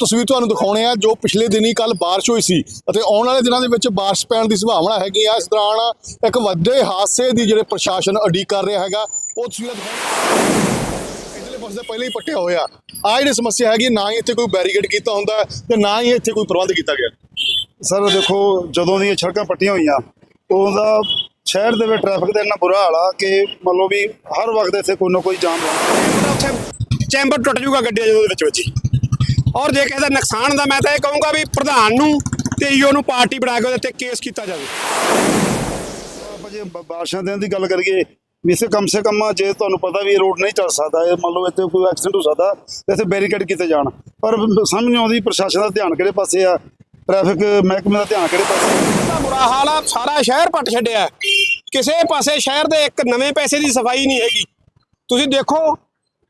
ਤਸਵੀਰ ਤੁਹਾਨੂੰ ਦਿਖਾਉਣੇ ਆ ਜੋ ਪਿਛਲੇ ਦਿਨੀ ਕੱਲ ਬਾਰਿਸ਼ ਹੋਈ ਸੀ ਅਤੇ ਆਉਣ ਵਾਲੇ ਦਿਨਾਂ ਦੇ ਵਿੱਚ ਬਾਰਿਸ਼ ਪੈਣ ਦੀ ਸੰਭਾਵਨਾ ਹੈਗੀ ਆ। ਇਸ ਦੌਰਾਨ ਇੱਕ ਵੱਡੇ ਹਾਦਸੇ ਦੀ ਜਿਹੜੇ ਪ੍ਰਸ਼ਾਸਨ ਉਡੀਕ ਕਰ ਰਿਹਾ ਹੈਗਾ। ਉਹ ਤਸਵੀਰਾਂ ਦਿਖਾਉਣ ਪਾਸੇ ਪਹਿਲਾਂ ਹੀ ਪੱਟਿਆ ਹੋਇਆ। ਆ ਜਿਹੜੀ ਸਮੱਸਿਆ ਹੈਗੀ ਨਾ ਹੀ ਇੱਥੇ ਕੋਈ ਬੈਰੀਕੇਡ ਕੀਤਾ ਹੁੰਦਾ ਤੇ ਨਾ ਹੀ ਇੱਥੇ ਕੋਈ ਪ੍ਰਬੰਧ ਕੀਤਾ ਗਿਆ। ਸਰ ਦੇਖੋ ਜਦੋਂ ਦੀਆਂ ਸੜਕਾਂ ਪੱਟੀਆਂ ਹੋਈਆਂ ਉਹਦਾ ਸ਼ਹਿਰ ਦੇ ਵਿੱਚ ਟ੍ਰੈਫਿਕ ਦਾ ਇੰਨਾ ਬੁਰਾ ਹਾਲ ਆ ਕਿ ਮੰਨ ਲਓ ਵੀ ਹਰ ਵਕਤ ਇੱਥੇ ਕੋਈ ਨਾ ਕੋਈ ਜਾਮ ਉੱਥੇ ਚੈਂਬਰ ਟੁੱਟ ਜਾਊਗਾ ਗੱਡੀਆਂ ਜਦੋਂ ਵਿੱਚ ਵੱਜੀ। ਔਰ ਜੇ ਕਿਸੇ ਦਾ ਨੁਕਸਾਨ ਦਾ ਮੈਂ ਤਾਂ ਇਹ ਕਹੂੰਗਾ ਵੀ ਪ੍ਰਧਾਨ ਨੂੰ ਤੇ ਈਓ ਨੂੰ ਪਾਰਟੀ ਬਣਾ ਕੇ ਉਹਦੇ ਤੇ ਕੇਸ ਕੀਤਾ ਜਾਵੇ। ਆਪਾਂ ਜੇ ਬਾਰਿਸ਼ਾਂ ਦਿਨ ਦੀ ਗੱਲ ਕਰੀਏ ਇਸੇ ਕਮ ਸੇ ਕਮ ਜੇ ਤੁਹਾਨੂੰ ਪਤਾ ਵੀ ਇਹ ਰੋਡ ਨਹੀਂ ਚੱਲ ਸਕਦਾ ਇਹ ਮੰਨ ਲਓ ਇੱਥੇ ਕੋਈ ਐਕਸੀਡੈਂਟ ਹੋ ਸਕਦਾ ਤੇ ਇੱਥੇ ਬੈਰੀਕੇਡ ਕੀਤੇ ਜਾਣ। ਪਰ ਸਮਝ ਨਹੀਂ ਆਉਂਦੀ ਪ੍ਰਸ਼ਾਸਨ ਦਾ ਧਿਆਨ ਕਿਹੜੇ ਪਾਸੇ ਆ? ਟ੍ਰੈਫਿਕ ਮਹਿਕਮੇ ਦਾ ਧਿਆਨ ਕਿਹੜੇ ਪਾਸੇ ਆ? ਬੁਰਾ ਹਾਲ ਆ ਸਾਰਾ ਸ਼ਹਿਰ ਪੱਟ ਛੱਡਿਆ। ਕਿਸੇ ਪਾਸੇ ਸ਼ਹਿਰ ਦੇ ਇੱਕ ਨਵੇਂ ਪੈਸੇ ਦੀ ਸਫ਼ਾਈ ਨਹੀਂ ਹੈਗੀ। ਤੁਸੀਂ ਦੇਖੋ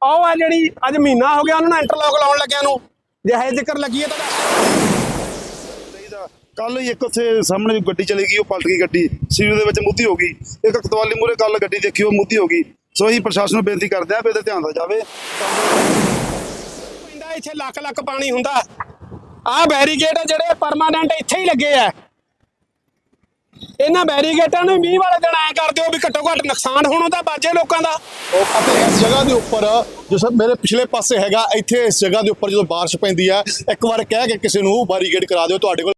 ਆਹ ਆ ਜਿਹੜੀ ਅੱਜ ਮਹੀਨਾ ਹੋ ਗਿਆ ਉਹਨਾਂ ਨੂੰ ਇੰਟਰਲੌਕ ਲਾਉਣ ਲੱਗਿਆਂ ਨੂੰ। ਜੇ ਹਜੇ ਜ਼ਿਕਰ ਲੱਗੀ ਹੈ ਤਾਂ ਚਾਹੀਦਾ ਕੱਲ ਹੀ ਇੱਕ ਉੱਥੇ ਸਾਹਮਣੇ ਗੱਡੀ ਚਲੀ ਗਈ ਉਹ ਪਲਟ ਗਈ ਗੱਡੀ। ਸੀਵਰ ਦੇ ਵਿੱਚ ਮੁੱਦੀ ਹੋ ਗਈ। ਇੱਕ ਕਤਵਾਲੀ ਮੂਰੇ ਕੱਲ ਗੱਡੀ ਦੇਖੀ ਉਹ ਮੁੱਦੀ ਹੋ ਗਈ। ਸੋ ਅਸੀਂ ਪ੍ਰਸ਼ਾਸਨ ਨੂੰ ਬੇਨਤੀ ਕਰਦੇ ਹਾਂ ਵੀ ਇਹਦੇ ਧਿਆਨ ਦਿੱਤਾ ਜਾਵੇ। ਪੈਂਦਾ ਇੱਥੇ ਲੱਖ ਲੱਖ ਪਾਣੀ ਹੁੰਦਾ। ਆਹ ਬੈਰੀਕੇਡ ਆ ਜਿਹੜੇ ਪਰਮਾਨੈਂਟ ਇੱਥੇ ਹੀ ਲੱਗੇ ਆ। ਇਹਨਾਂ ਬੈਰੀਕੇਡਾਂ ਨੂੰ ਮੀਂਹ ਵਾਲੇ ਦਿਨ ਐ ਕਰ ਦਿਓ ਵੀ ਘੱਟੋ ਘੱਟ ਨੁਕਸਾਨ ਹੋਣੋਂ ਤਾਂ ਬਾਜੇ ਲੋਕਾਂ ਦਾ। ਅਤੇ ਇਸ ਜਗ੍ਹਾ ਦੇ ਉੱਪਰ, ਜੋ ਸਰ ਮੇਰੇ ਪਿਛਲੇ ਪਾਸੇ ਹੈਗਾ, ਇੱਥੇ ਇਸ ਜਗ੍ਹਾ ਦੇ ਉੱਪਰ ਜਦੋਂ ਬਾਰਿਸ਼ ਪੈਂਦੀ ਆ ਇੱਕ ਵਾਰ ਕਹਿ ਕੇ ਕਿਸੇ ਨੂੰ ਬੈਰੀਕੇਡ ਕਰਾ ਦਿਓ, ਤੁਹਾਡੇ ਕੋਲ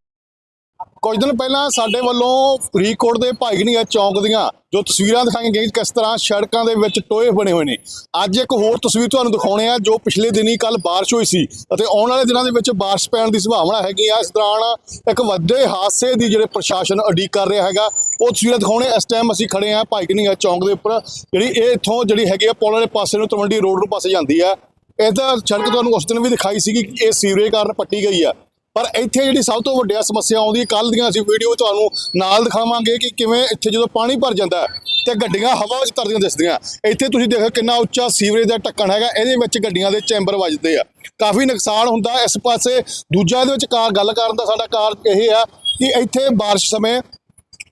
ਕੁਝ ਦਿਨ ਪਹਿਲਾਂ ਸਾਡੇ ਵੱਲੋਂ ਫਰੀਦਕੋਟ ਦੇ ਭਾਈਗਨੀਆ ਚੌਂਕ ਦੀਆਂ ਜੋ ਤਸਵੀਰਾਂ ਦਿਖਾਈਆਂ ਗਈਆਂ ਕਿਸ ਤਰ੍ਹਾਂ ਸੜਕਾਂ ਦੇ ਵਿੱਚ ਟੋਏ ਬਣੇ ਹੋਏ ਨੇ, ਅੱਜ ਇੱਕ ਹੋਰ ਤਸਵੀਰ ਤੁਹਾਨੂੰ ਦਿਖਾਉਣੇ ਆ ਜੋ ਪਿਛਲੇ ਦਿਨੀ ਕੱਲ ਬਾਰਿਸ਼ ਹੋਈ ਸੀ ਅਤੇ ਆਉਣ ਵਾਲੇ ਦਿਨਾਂ ਦੇ ਵਿੱਚ ਬਾਰਿਸ਼ ਪੈਣ ਦੀ ਸੰਭਾਵਨਾ ਹੈਗੀ ਆ। ਇਸ ਦੌਰਾਨ ਇੱਕ ਵੱਡੇ ਹਾਦਸੇ ਦੀ ਜਿਹੜੇ ਪ੍ਰਸ਼ਾਸਨ ਉਡੀਕ ਕਰ ਰਿਹਾ ਹੈਗਾ, ਉਹ ਤਸਵੀਰਾਂ ਦਿਖਾਉਣੇ ਇਸ ਟਾਈਮ ਅਸੀਂ ਖੜੇ ਆ ਭਾਈਗਨੀਆ ਚੌਂਕ ਦੇ ਉੱਪਰ, ਜਿਹੜੀ ਇਹ ਇੱਥੋਂ ਜਿਹੜੀ ਹੈਗੀ ਆ, ਪੁਲ ਵਾਲੇ ਪਾਸੇ ਨੂੰ ਤਲਵੰਡੀ ਰੋਡ ਨੂੰ ਪਾਸੇ ਜਾਂਦੀ ਆ। ਇਹਦਾ ਸੜਕ ਤੁਹਾਨੂੰ ਉਸ ਦਿਨ ਵੀ ਦਿਖਾਈ ਸੀਗੀ ਕਿ ਇਹ ਸੀਵਰੇਜ ਕਾਰਨ ਪੱਟੀ ਗਈ ਆ। ਪਰ ਇੱਥੇ ਜਿਹੜੀ ਸਭ ਤੋਂ ਵੱਡੀ ਸਮੱਸਿਆ ਆਉਂਦੀ ਕੱਲ ਦੀਆਂ ਅਸੀਂ ਵੀਡੀਓ ਤੁਹਾਨੂੰ ਨਾਲ ਦਿਖਾਵਾਂਗੇ ਕਿ ਕਿਵੇਂ ਇੱਥੇ ਜਦੋਂ ਪਾਣੀ ਭਰ ਜਾਂਦਾ ਹੈ ਤੇ ਗੱਡੀਆਂ ਹਵਾ ਵਿੱਚ ਤਰਦੀਆਂ ਦਿਸਦੀਆਂ ਇੱਥੇ ਤੁਸੀਂ ਦੇਖੋ ਕਿੰਨਾ ਉੱਚਾ ਸੀਵਰੇਜ ਦਾ ਢੱਕਣ ਹੈਗਾ, ਇਹਦੇ ਵਿੱਚ ਗੱਡੀਆਂ ਦੇ ਚੈਂਬਰ ਵੱਜਦੇ ਆ। ਕਾਫੀ ਨੁਕਸਾਨ ਹੁੰਦਾ, ਇਸ ਪਾਸੇ ਦੂਜਾ ਇਹਦੇ ਵਿੱਚ ਕਾਰ, ਗੱਲ ਕਰਨ ਦਾ ਸਾਡਾ ਕਾਰਨ ਇਹ ਆ ਕਿ ਇੱਥੇ ਬਾਰਿਸ਼ ਸਮੇਂ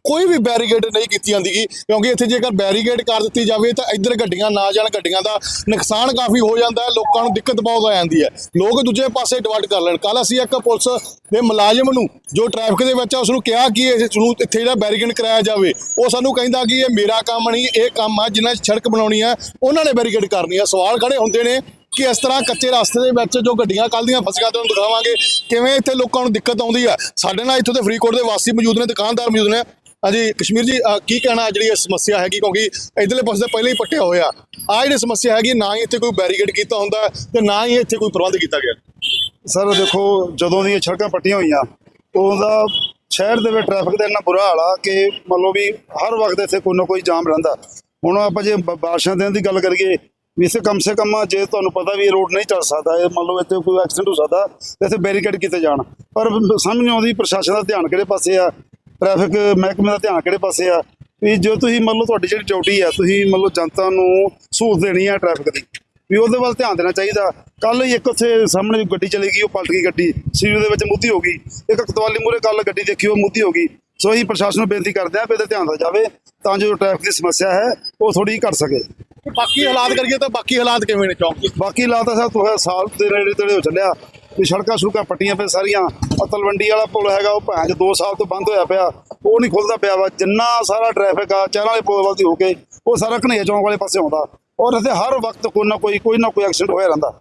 ਕੋਈ ਵੀ ਬੈਰੀਕੇਡ ਨਹੀਂ ਕੀਤੀ ਜਾਂਦੀ ਗੀ, ਕਿਉਂਕਿ ਇੱਥੇ ਜੇਕਰ ਬੈਰੀਕੇਡ ਕਰ ਦਿੱਤੀ ਜਾਵੇ ਤਾਂ ਇੱਧਰ ਗੱਡੀਆਂ, ਨਾ ਜਾਣ ਗੱਡੀਆਂ ਦਾ ਨੁਕਸਾਨ ਕਾਫੀ ਹੋ ਜਾਂਦਾ ਹੈ, ਲੋਕਾਂ ਨੂੰ ਦਿੱਕਤ ਬਹੁਤ ਆ ਜਾਂਦੀ ਹੈ। ਲੋਕ ਦੂਜੇ ਪਾਸੇ ਡਿਵਰਟ ਕਰ ਲੈਣ। ਕੱਲ ਅਸੀਂ ਇੱਕ ਪੁਲਿਸ ਦੇ ਮੁਲਾਜ਼ਮ ਨੂੰ ਜੋ ਟ੍ਰੈਫਿਕ ਦੇ ਵਿੱਚ ਆ ਉਸ ਨੂੰ ਕਿਹਾ ਕਿ ਇਸ ਨੂੰ ਇੱਥੇ ਜਿਹੜਾ ਬੈਰੀਕੇਡ ਕਰਾਇਆ ਜਾਵੇ, ਉਹ ਸਾਨੂੰ ਕਹਿੰਦਾ ਕਿ ਇਹ ਮੇਰਾ ਕੰਮ ਨਹੀਂ, ਇਹ ਕੰਮ ਆ ਜਿਨ੍ਹਾਂ ਸੜਕ ਬਣਾਉਣੀ ਆ, ਉਹਨਾਂ ਨੇ ਬੈਰੀਕੇਡ ਕਰਨੀ ਆ। ਸਵਾਲ ਖੜੇ ਹੁੰਦੇ ਨੇ ਕਿ ਇਸ ਤਰ੍ਹਾਂ ਕੱਚੇ ਰਸਤੇ ਦੇ ਵਿੱਚ ਜੋ ਗੱਡੀਆਂ ਕੱਲ ਦੀਆਂ ਫਸੀਆਂ, ਤੁਹਾਨੂੰ ਦਿਖਾਵਾਂਗੇ ਕਿਵੇਂ ਇੱਥੇ ਲੋਕਾਂ ਨੂੰ ਦਿੱਕਤ ਆਉਂਦੀ ਆ। ਸਾਡੇ ਨਾਲ ਇੱਥੋਂ ਦੇ ਫਰੀਦਕੋਟ ਦੇ ਵਾਸੀ ਮੌਜੂਦ ਨੇ, ਦੁਕਾਨਦਾਰ ਮੌਜੂਦ ਨੇ। ਹਾਂਜੀ, ਕਸ਼ਮੀਰ ਜੀ ਕੀ ਕਹਿਣਾ ਜਿਹੜੀ ਇਹ ਸਮੱਸਿਆ ਹੈਗੀ? ਕਿਉਂਕਿ ਇਧਰਲੇ ਪਾਸੇ ਤਾਂ ਪਹਿਲਾਂ ਹੀ ਪੱਟਿਆ ਹੋਇਆ। ਆ ਜਿਹੜੀ ਸਮੱਸਿਆ ਹੈਗੀ, ਨਾ ਹੀ ਇੱਥੇ ਕੋਈ ਬੈਰੀਕੇਡ ਕੀਤਾ ਹੁੰਦਾ ਹੈ ਤੇ ਨਾ ਹੀ ਇੱਥੇ ਕੋਈ ਪ੍ਰਬੰਧ ਕੀਤਾ ਗਿਆ। ਸਰ, ਦੇਖੋ, ਜਦੋਂ ਦੀਆਂ ਸੜਕਾਂ ਪੱਟੀਆਂ ਹੋਈਆਂ ਉਦੋਂ ਦਾ ਸ਼ਹਿਰ ਦੇ ਵਿੱਚ ਟ੍ਰੈਫਿਕ ਦਾ ਇੰਨਾ ਬੁਰਾ ਹਾਲ ਆ ਕਿ ਮੰਨ ਲਓ ਵੀ ਹਰ ਵਕਤ ਇੱਥੇ ਕੋਈ ਨਾ ਕੋਈ ਜਾਮ ਰਹਿੰਦਾ। ਹੁਣ ਆਪਾਂ ਜੇ ਬਾਰਿਸ਼ਾਂ ਦਿਨ ਦੀ ਗੱਲ ਕਰੀਏ, ਵੀ ਇਸੇ ਕਮ ਸੇ ਕਮ ਜੇ ਤੁਹਾਨੂੰ ਪਤਾ ਵੀ ਰੋਡ ਨਹੀਂ ਚੱਲ ਸਕਦਾ, ਇਹ ਮੰਨ ਲਓ ਇੱਥੇ ਕੋਈ ਐਕਸੀਡੈਂਟ ਹੋ ਸਕਦਾ ਤੇ ਇੱਥੇ ਬੈਰੀਕੇਡ ਕੀਤੇ ਜਾਣ। ਪਰ ਸਮਝ ਨਹੀਂ ਆਉਂਦੀ ਪ੍ਰਸ਼ਾਸਨ ਦਾ ਧਿਆਨ ਕਿਹੜੇ ਪਾਸੇ ਆ? ਟ੍ਰੈਫਿਕ ਮਹਿਕਮੇ ਦਾ ਧਿਆਨ ਕਿਹੜੇ ਪਾਸੇ ਆ? ਵੀ ਜੋ ਤੁਸੀਂ ਮੰਨ ਲਓ ਤੁਹਾਡੀ ਜਿਹੜੀ ਡਿਊਟੀ ਆ ਤੁਸੀਂ ਮੰਨ ਲਓ ਜਨਤਾ ਨੂੰ ਸਹੂਲਤ ਦੇਣੀ ਆ ਟ੍ਰੈਫਿਕ ਦੀ ਵੀ ਉਹਦੇ ਵੱਲ ਧਿਆਨ ਦੇਣਾ ਚਾਹੀਦਾ। ਕੱਲ ਹੀ ਇੱਕ ਉੱਥੇ ਸਾਹਮਣੇ ਗੱਡੀ ਚਲੀ ਗਈ ਉਹ ਪਲਟ ਗਈ ਗੱਡੀ ਸੀਵਰ ਦੇ ਵਿੱਚ ਮੁੱਦੀ ਹੋ ਗਈ। ਇੱਕ ਕਤਵਾਲੀ ਮੂਰੇ ਕੱਲ ਗੱਡੀ ਦੇਖੀ ਉਹ ਮੁੱਦੀ ਹੋ ਗਈ। ਸੋ ਅਸੀਂ ਪ੍ਰਸ਼ਾਸਨ ਨੂੰ ਬੇਨਤੀ ਕਰਦੇ ਹਾਂ ਵੀ ਇਹਦੇ ਧਿਆਨ ਦਿੱਤਾ ਜਾਵੇ ਤਾਂ ਜੋ ਟ੍ਰੈਫਿਕ ਦੀ ਸਮੱਸਿਆ ਹੈ ਉਹ ਥੋੜੀ ਘਟ ਸਕੇ। ਬਾਕੀ ਹਾਲਾਤ ਕਰੀਏ ਤਾਂ ਬਾਕੀ ਹਾਲਾਤ ਕਿਵੇਂ ਨੇ ਚੌਂਕ ਦੇ? ਬਾਕੀ ਲਾਤਾ ਸਾਹਿਬ ਤੋਂ ਸਾਲ ਦੇ ਨੇੜੇ ਤੇੜੇ ਹੋ ਚੱਲਿਆ। ਵੀ ਸੜਕਾਂ ਸੁੜਕਾਂ ਪੱਟੀਆਂ ਪਏ ਸਾਰੀਆਂ। ਆਹ ਤਲਵੰਡੀ ਵਾਲਾ ਪੁਲ ਹੈਗਾ, ਉਹ ਭੈਣ ਚ 2 ਸਾਲ ਤੋਂ ਬੰਦ ਹੋਇਆ ਪਿਆ। ਉਹ ਨਹੀਂ ਖੁੱਲਦਾ ਪਿਆ ਵਾ। ਜਿੰਨਾ ਸਾਰਾ ਟ੍ਰੈਫਿਕ ਆ ਚਹਿਲਾਂ ਵਾਲੇ ਪੁਲ ਵੱਲ ਦੀ ਹੋ ਕੇ, ਉਹ ਸਾਰਾ ਘਨੇਆ ਚੌਂਕ ਵਾਲੇ ਪਾਸੇ ਆਉਂਦਾ। ਔਰ ਇੱਥੇ ਹਰ ਵਕਤ ਕੋਈ ਨਾ ਕੋਈ ਕੋਈ ਨਾ ਕੋਈ ਐਕਸੀਡੈਂਟ ਹੋਇਆ ਰਹਿੰਦਾ।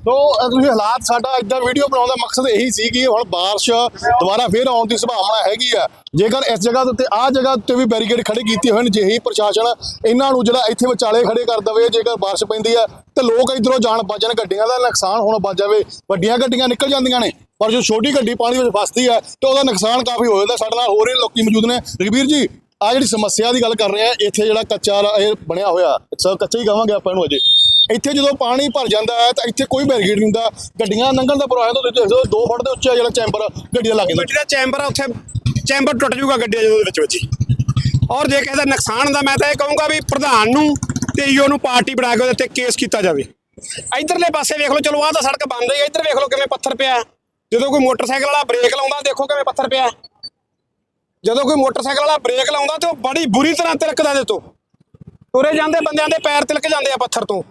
ਸੋ ਤੁਸੀਂ ਹਾਲਾਤ ਸਾਡਾ ਇਦਾਂ ਵੀਡੀਓ ਬਣਾਉਣ ਦਾ ਮਕਸਦ ਇਹੀ ਸੀ ਕਿ ਹੁਣ ਬਾਰਿਸ਼ ਦੁਬਾਰਾ ਫੇਰ ਆਉਣ ਦੀ ਸੰਭਾਵਨਾ ਹੈਗੀ ਆ। ਜੇਕਰ ਇਸ ਜਗ੍ਹਾ ਦੇ ਉੱਤੇ, ਆਹ ਜਗ੍ਹਾ ਉੱਤੇ ਵੀ ਬੈਰੀਕੇਡ ਖੜੇ ਕੀਤੇ ਹੋਏ ਨੇ ਜਿਹੀ ਪ੍ਰਸ਼ਾਸਨ ਇਹਨਾਂ ਨੂੰ ਜਿਹੜਾ ਇੱਥੇ ਵਿਚਾਲੇ ਖੜੇ ਕਰ ਦਵੇ, ਜੇਕਰ ਬਾਰਿਸ਼ ਪੈਂਦੀ ਆ, ਤੇ ਲੋਕ ਇਧਰੋਂ ਜਾਣ ਬਚ ਜਾਣ, ਗੱਡੀਆਂ ਦਾ ਨੁਕਸਾਨ ਹੋਣ ਬਚ ਜਾਵੇ, ਵੱਡੀਆਂ ਗੱਡੀਆਂ ਨਿਕਲ ਜਾਂਦੀਆਂ ਨੇ, ਪਰ ਜੋ ਛੋਟੀ ਗੱਡੀ ਪਾਣੀ ਵਿੱਚ ਫਸਦੀ ਹੈ ਤੇ ਉਹਦਾ ਨੁਕਸਾਨ ਕਾਫੀ ਹੋ ਜਾਂਦਾ। ਸਾਡੇ ਨਾਲ ਹੋਰ ਹੀ ਲੋਕੀ ਮੌਜੂਦ ਨੇ। ਰਘਬੀਰ ਜੀ ਆ ਜਿਹੜੀ ਸਮੱਸਿਆ ਦੀ ਗੱਲ ਕਰ ਰਹੇ ਆ, ਇੱਥੇ ਜਿਹੜਾ ਕੱਚਾ ਇਹ ਬਣਿਆ ਹੋਇਆ ਕੱਚਾ ਹੀ ਕਹਾਂਗੇ ਆਪਾਂ ਇਹਨੂੰ ਅਜੇ। ਇੱਥੇ ਜਦੋਂ ਪਾਣੀ ਭਰ ਜਾਂਦਾ ਹੈ ਤਾਂ ਇੱਥੇ ਕੋਈ ਬੈਰੀਕੇਡ ਨਹੀਂ ਹੁੰਦਾ। ਗੱਡੀਆਂ ਲੰਘਣ ਦਾ ਬੁਰਾ ਹੈ ਤੁਸੀਂ ਦੇਖੋ ਦੋ ਫੁੱਟ ਦੇ ਉੱਚਾ ਜਿਹੜਾ ਚੈਂਬਰ ਗੱਡੀਆਂ ਲੱਗ ਜਾਂਦਾ ਜਿਹੜਾ ਚੈਂਬਰ ਆ, ਉੱਥੇ ਚੈਂਬਰ ਟੁੱਟ ਜਾਊਗਾ ਗੱਡੀਆਂ ਜਦੋਂ ਵਿੱਚ ਵੱਜੀ ਔਰ ਜੇ ਕਿਸੇ ਦਾ ਨੁਕਸਾਨ ਦਾ ਮੈਂ ਤਾਂ ਇਹ ਕਹੂੰਗਾ ਵੀ ਪ੍ਰਧਾਨ ਨੂੰ ਤੇ ਈਓ ਨੂੰ ਪਾਰਟੀ ਬਣਾ ਕੇ ਉਹਦੇ ਤੇ ਕੇਸ ਕੀਤਾ ਜਾਵੇ। ਇਧਰਲੇ ਪਾਸੇ ਵੇਖ ਲਓ, ਚਲੋ ਆਹ ਤਾਂ ਸੜਕ ਬੰਦ ਹੈ, ਇੱਧਰ ਵੇਖ ਲਓ ਕਿਵੇਂ ਪੱਥਰ ਪਿਆ ਜਦੋਂ ਕੋਈ ਮੋਟਰਸਾਈਕਲ ਵਾਲਾ ਬ੍ਰੇਕ ਲਾਉਂਦਾ, ਦੇਖੋ ਕਿਵੇਂ ਪੱਥਰ ਪਿਆ ਜਦੋਂ ਕੋਈ ਮੋਟਰਸਾਈਕਲ ਵਾਲਾ ਬ੍ਰੇਕ ਲਾਉਂਦਾ, ਤੇ ਉਹ ਬੜੀ ਬੁਰੀ ਤਰ੍ਹਾਂ ਤਿਲਕਦਾ ਦੇ ਤੋਂ। ਤੁਰੇ ਜਾਂਦੇ ਬੰਦਿਆਂ ਦੇ ਪੈਰ ਤਿਲਕ ਜਾਂਦੇ ਆ ਪੱਥਰ ਤੋਂ।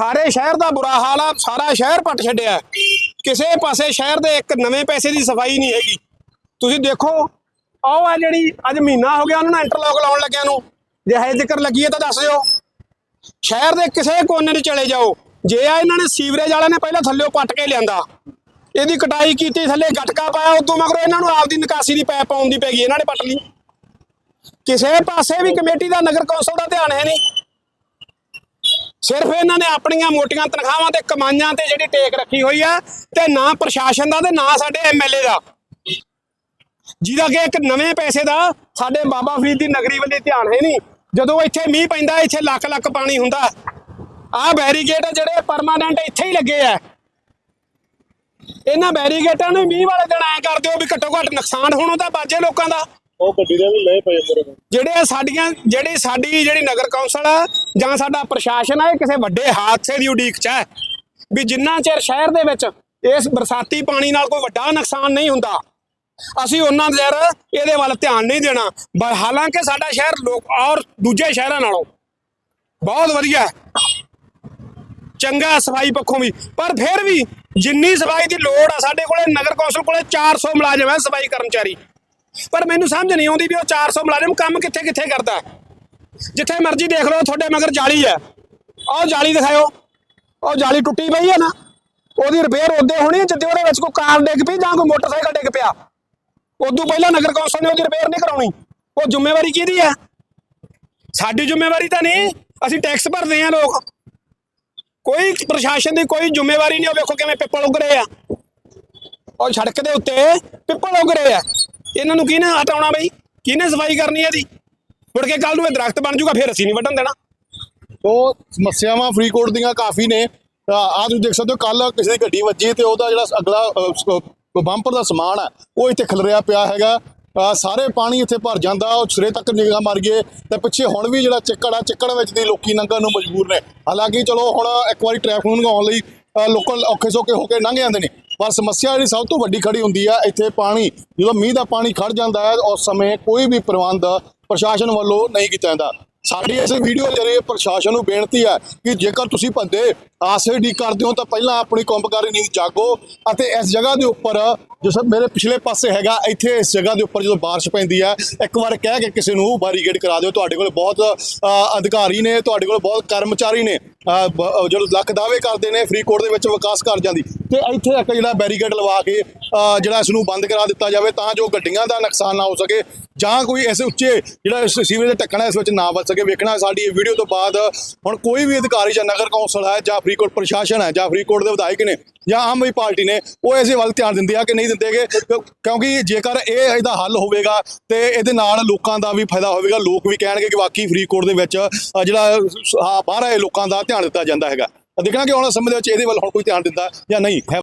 ਸਾਰੇ ਸ਼ਹਿਰ ਦਾ ਬੁਰਾ ਹਾਲ ਆ, ਸਾਰਾ ਸ਼ਹਿਰ ਪੱਟ ਛੱਡਿਆ। ਕਿਸੇ ਪਾਸੇ ਸ਼ਹਿਰ ਦੇ ਇੱਕ ਨਵੇਂ ਪੈਸੇ ਦੀ ਸਫ਼ਾਈ ਨਹੀਂ ਹੈਗੀ। ਤੁਸੀਂ ਦੇਖੋ, ਆਹ ਆ ਜਿਹੜੀ ਅੱਜ ਮਹੀਨਾ ਹੋ ਗਿਆ, ਉਹਨਾਂ ਨੂੰ ਇੰਟਰਲੌਕ ਲਾਉਣ ਲੱਗਿਆ ਨੂੰ। ਜੇ ਹਜੇ ਜ਼ਿਕਰ ਲੱਗੀ ਹੈ ਤਾਂ ਦੱਸ ਦਿਓ। ਸ਼ਹਿਰ ਦੇ ਕਿਸੇ ਕੋਨੇ 'ਚ ਚਲੇ ਜਾਓ। ਜੇ ਆ ਇਹਨਾਂ ਨੇ ਸੀਵਰੇਜ ਵਾਲਿਆਂ ਨੇ ਪਹਿਲਾਂ ਥੱਲੇੋਂ ਪੱਟ ਕੇ ਲਿਆਂਦਾ। ਇਹਦੀ ਕਟਾਈ ਕੀਤੀ, ਥੱਲੇ ਗਟਕਾ ਪਾਇਆ, ਉਦੋਂ ਮਗਰੋਂ ਇਹਨਾਂ ਨੂੰ ਆਪਦੀ ਨਿਕਾਸੀ ਦੀ ਪੈਪ ਪਾਉਣ ਦੀ ਪੈ ਗਈ, ਇਹਨਾਂ ਨੇ ਪੱਟ ਲਈ। ਕਿਸੇ ਪਾਸੇ ਵੀ ਕਮੇਟੀ ਦਾ ਨਗਰ ਕੌਂਸਲ ਦਾ ਧਿਆਨ ਹੈ ਨਹੀਂ। ਸਿਰਫ ਇਹਨਾਂ ਨੇ ਆਪਣੀਆਂ ਮੋਟੀਆਂ ਤਨਖਾਹਾਂ ਤੇ ਕਮਾਈਆਂ ਤੇ ਜਿਹੜੀ ਟੇਕ ਰੱਖੀ ਹੋਈ ਆ ਤੇ ਨਾ ਪ੍ਰਸ਼ਾਸਨ ਦਾ ਤੇ ਨਾ ਸਾਡੇ ਐਮਐਲਏ ਦਾ। ਜਿਹਦਾ ਕਿ ਇੱਕ ਨਵੇਂ ਪੈਸੇ ਦਾ ਸਾਡੇ ਬਾਬਾ ਫਰੀਦ ਦੀ ਨਗਰੀ ਵੱਲੇ ਧਿਆਨ ਹੈ ਨਹੀਂ। ਜਦੋਂ ਇੱਥੇ ਮੀਂਹ ਪੈਂਦਾ, ਇੱਥੇ ਲੱਖ ਲੱਖ ਪਾਣੀ ਹੁੰਦਾ। ਆਹ ਬੈਰੀਕੇਡ ਜਿਹੜੇ ਪਰਮਾਨੈਂਟ ਇੱਥੇ ਹੀ ਲੱਗੇ ਆ। ਇਹਨਾਂ ਬੈਰੀਕੇਡਾਂ ਨੂੰ ਮੀਂਹ ਵਾਲੇ ਦਿਨ ਐ ਕਰ ਦਿਓ ਵੀ ਘੱਟੋ ਘੱਟ ਨੁਕਸਾਨ ਹੋਣੋਂ ਤਾਂ ਬਾਜੇ ਲੋਕਾਂ ਦਾ। ਉਹ ਗੱਡੀ ਦੇ ਵੀ ਲੈ ਪਏ ਮੇਰੇ ਜਿਹੜੇ ਸਾਡੀਆਂ, ਜਿਹੜੀ ਸਾਡੀ ਜਿਹੜੀ ਨਗਰ ਕੌਂਸਲ ਆ, ਜਾਂ ਸਾਡਾ ਪ੍ਰਸ਼ਾਸਨ ਆ, ਇਹ ਕਿਸੇ ਵੱਡੇ ਹਾਦਸੇ ਦੀ ਉਡੀਕ 'ਚ ਹੈ। ਵੀ ਜਿੰਨਾ ਚਿਰ ਸ਼ਹਿਰ ਦੇ ਵਿੱਚ ਇਸ ਬਰਸਾਤੀ ਪਾਣੀ ਨਾਲ ਕੋਈ ਵੱਡਾ ਨੁਕਸਾਨ ਨਹੀਂ ਹੁੰਦਾ, ਅਸੀਂ ਉਹਨਾਂ ਚਿਰ ਇਹਦੇ ਵੱਲ ਧਿਆਨ ਨਹੀਂ ਦੇਣਾ। ਹਾਲਾਂਕਿ ਸਾਡਾ ਸ਼ਹਿਰ ਲੋਕ ਔਰ ਦੂਜੇ ਸ਼ਹਿਰਾਂ ਨਾਲੋਂ ਬਹੁਤ ਵਧੀਆ ਚੰਗਾ ਸਫ਼ਾਈ ਪੱਖੋਂ ਵੀ। ਪਰ ਫਿਰ ਵੀ ਜਿੰਨੀ ਸਫ਼ਾਈ ਦੀ ਲੋੜ ਆ, ਸਾਡੇ ਕੋਲੇ ਨਗਰ ਕੌਂਸਲ ਕੋਲੇ 400 ਮੁਲਾਜ਼ਮ ਹੈ ਸਫ਼ਾਈ ਕਰਮਚਾਰੀ। ਪਰ ਮੈਨੂੰ ਸਮਝ ਨਹੀਂ ਆਉਂਦੀ ਵੀ ਉਹ 400 ਮੁਲਾਜ਼ਮ ਕੰਮ ਕਿੱਥੇ ਕਿੱਥੇ ਕਰਦਾ। ਜਿੱਥੇ ਮਰਜ਼ੀ ਦੇਖ ਲਓ, ਤੁਹਾਡੇ ਮਗਰ ਜਾਲੀ ਹੈ। ਆਹ ਜਾਲੀ ਦਿਖਾਓ ਉਹ ਜਾਲੀ ਟੁੱਟੀ ਪਈ ਹੈ ਨਾ। ਉਹਦੀ ਰਿਪੇਅਰ ਉਹਦੇ ਹੋਣੀ ਜਿੱਦੇ ਉਹਦੇ ਵਿੱਚ ਕੋਈ ਕਾਰ ਡਿੱਗ ਪਈ ਜਾਂ ਕੋਈ ਮੋਟਰਸਾਈਕਲ ਡਿੱਗ ਪਿਆ। ਉਦੋਂ ਪਹਿਲਾਂ ਨਗਰ ਕੌਂਸਲ ਨੇ ਉਹਦੀ ਰਿਪੇਅਰ ਨਹੀਂ ਕਰਾਉਣੀ। ਉਹ ਜ਼ਿੰਮੇਵਾਰੀ ਕਿਹਦੀ ਹੈ? ਸਾਡੀ ਜ਼ਿੰਮੇਵਾਰੀ ਤਾਂ ਨਹੀਂ। ਅਸੀਂ ਟੈਕਸ ਭਰਦੇ ਆ ਲੋਕ। ਕੋਈ ਪ੍ਰਸ਼ਾਸਨ ਦੀ ਕੋਈ ਜ਼ਿੰਮੇਵਾਰੀ ਨਹੀਂ। ਉਹ ਵੇਖੋ ਕਿਵੇਂ ਪਿੱਪਲ ਉੱਗ ਰਹੇ ਆ। ਉਹ ਸੜਕ ਦੇ ਉੱਤੇ ਪਿੱਪਲ ਉੱਗ ਰਹੇ ਆ। ਇਹਨਾਂ ਨੂੰ ਕਿਹਨੇ ਹਟਾਉਣਾ ਬਈ? ਕਿਹਨੇ ਸਫ਼ਾਈ ਕਰਨੀ ਹੈ ਇਹਦੀ? ਮੁੜ ਕੇ ਕੱਲ ਨੂੰ ਇਹ ਦਰਖਤ ਬਣ ਜਾਊਗਾ, ਫਿਰ ਅਸੀਂ ਨਹੀਂ ਵੱਢਣ ਦੇਣਾ। ਉਹ ਸਮੱਸਿਆਵਾਂ ਫਰੀਦਕੋਟ ਦੀਆਂ ਕਾਫੀ ਨੇ। ਆ ਤੁਸੀਂ ਦੇਖ ਸਕਦੇ ਹੋ ਕੱਲ ਕਿਸੇ ਦੀ ਗੱਡੀ ਵੱਜੀ ਤੇ ਉਹਦਾ ਜਿਹੜਾ ਅਗਲਾ ਬੰਪਰ ਦਾ ਸਮਾਨ ਹੈ ਉਹ ਇੱਥੇ ਖਿਲਰਿਆ ਪਿਆ ਹੈਗਾ। ਸਾਰੇ ਪਾਣੀ ਇੱਥੇ ਭਰ ਜਾਂਦਾ, ਉਹ ਸਿਰੇ ਤੱਕ ਨਿਗਾਹ ਮਾਰ ਗਏ ਤੇ ਪਿੱਛੇ ਹੁਣ ਵੀ ਜਿਹੜਾ ਚਿੱਕੜ ਆ, ਚਿੱਕੜ ਵਿੱਚ ਦੀ ਲੋਕੀ ਲੰਘਣ ਨੂੰ ਮਜਬੂਰ ਨੇ। ਹਾਲਾਂਕਿ ਚਲੋ ਹੁਣ ਇੱਕ ਵਾਰੀ ਟ੍ਰੈਫਿਕ ਨੂੰ ਲੰਘਾਉਣ ਲਈ ਲੋਕਲ ਔਖੇ ਸੌਖੇ ਹੋ ਕੇ ਲੰਘ ਜਾਂਦੇ ਨੇ। ਪਰ ਸਮੱਸਿਆ ਜਿਹੜੀ ਸਭ ਤੋਂ ਵੱਡੀ ਖੜੀ ਹੁੰਦੀ ਆ, ਇੱਥੇ ਪਾਣੀ, ਜਦੋਂ ਮੀਂਹ ਦਾ ਪਾਣੀ ਖੜ ਜਾਂਦਾ ਹੈ, ਉਸ ਸਮੇਂ ਕੋਈ ਵੀ ਪ੍ਰਬੰਧ ਪ੍ਰਸ਼ਾਸਨ ਵੱਲੋਂ ਨਹੀਂ ਕੀਤਾ ਜਾਂਦਾ। ਸਾਡੀ ਇਸ ਵੀਡੀਓ ਜਰੀਏ ਪ੍ਰਸ਼ਾਸਨ ਨੂੰ ਬੇਨਤੀ ਹੈ ਕਿ ਜੇਕਰ ਤੁਸੀਂ ਭੰਦੇ ਆਸੇਡੀ ਕਰਦੇ ਹੋ, ਤਾਂ ਪਹਿਲਾਂ ਆਪਣੀ ਕੰਮਕਾਰੀ ਨੀਂਦ ਜਾਗੋ ਅਤੇ ਇਸ ਜਗ੍ਹਾ ਦੇ ਉੱਪਰ ਜਿਸ ਮੇਰੇ ਪਿਛਲੇ ਪਾਸੇ ਹੈਗਾ, ਇੱਥੇ ਇਸ ਜਗ੍ਹਾ ਦੇ ਉੱਪਰ ਜਦੋਂ ਬਾਰਿਸ਼ ਪੈਂਦੀ ਹੈ, ਇੱਕ ਵਾਰ ਕਹਿ ਕੇ ਕਿਸੇ ਨੂੰ ਬੈਰੀਕੇਡ ਕਰਾ ਦਿਓ। ਤੁਹਾਡੇ ਕੋਲ ਬਹੁਤ ਅਧਿਕਾਰੀ ਨੇ, ਤੁਹਾਡੇ ਕੋਲ ਬਹੁਤ ਕਰਮਚਾਰੀ ਨੇ ਜਦੋਂ ਲੱਖ ਦਾਅਵੇ ਕਰਦੇ ਨੇ, ਫਰੀਦਕੋਟ ਦੇ ਵਿੱਚ ਵਿਕਾਸ ਕਰ ਜਾਂਦੀ ਤੇ ਇੱਥੇ ਇੱਕ ਜਿਹੜਾ ਬੈਰੀਕੇਡ ਲਵਾ ਕੇ ਜਿਹੜਾ ਇਸ ਨੂੰ ਬੰਦ ਕਰਾ ਦਿੱਤਾ ਜਾਵੇ ਤਾਂ ਜੋ ਗੱਡੀਆਂ ਦਾ ਨੁਕਸਾਨ ਨਾ ਹੋ ਸਕੇ ਜਾਂ ਕੋਈ ਇਸ ਉੱਚੇ ਜਿਹੜਾ ਸੀਵਰੇਜ ਦਾ ਢੱਕਣਾ ਇਸ ਵਿੱਚ ਨਾ ਵੱਜ ਸਕੇ। ਵੇਖਣਾ ਸਾਡੀ ਇਹ ਵੀਡੀਓ ਤੋਂ ਬਾਅਦ ਹੁਣ ਕੋਈ ਵੀ ਅਧਿਕਾਰੀ ਜਾਂ ਨਗਰ ਕੌਂਸਲ ਹੈ ਜਾਂ ਫਰੀਦਕੋਟ ਪ੍ਰਸ਼ਾਸਨ ਹੈ ਜਾਂ ਫਰੀਦਕੋਟ ਦੇ ਵਿਧਾਇਕ ਨੇ ਜਾਂ ਆਮ ਆਦਮੀ ਪਾਰਟੀ ਨੇ, ਉਹ ਇਸੇ ਵੱਲ ਧਿਆਨ ਦਿੰਦੇ ਆ ਕਿ ਨਹੀਂ ਦਿੰਦੇਗੇ ਕਿਉਂ- ਕਿਉਂਕਿ ਜੇਕਰ ਇਹ ਇਹਦਾ ਹੱਲ ਹੋਵੇਗਾ ਤੇ ਇਹਦੇ ਨਾਲ ਲੋਕਾਂ ਦਾ ਵੀ ਫਾਇਦਾ ਹੋਵੇਗਾ। ਲੋਕ ਵੀ ਕਹਿਣਗੇ ਕਿ ਵਾਕਈ ਫਰੀਦਕੋਟ ਦੇ ਵਿੱਚ ਜਿਹੜਾ ਬਾਹਰ ਆਏ ਲੋਕਾਂ ਦਾ ਧਿਆਨ ਦਿੱਤਾ ਜਾਂਦਾ ਹੈਗਾ। ਦੇਖਣਾ ਕਿ ਆਉਣ ਸਮੇਂ ਦੇ ਵਿੱਚ ਇਹਦੇ ਵੱਲ ਹੁਣ ਕੋਈ ਧਿਆਨ ਦਿੰਦਾ ਜਾਂ ਨਹੀਂ। ਹੈ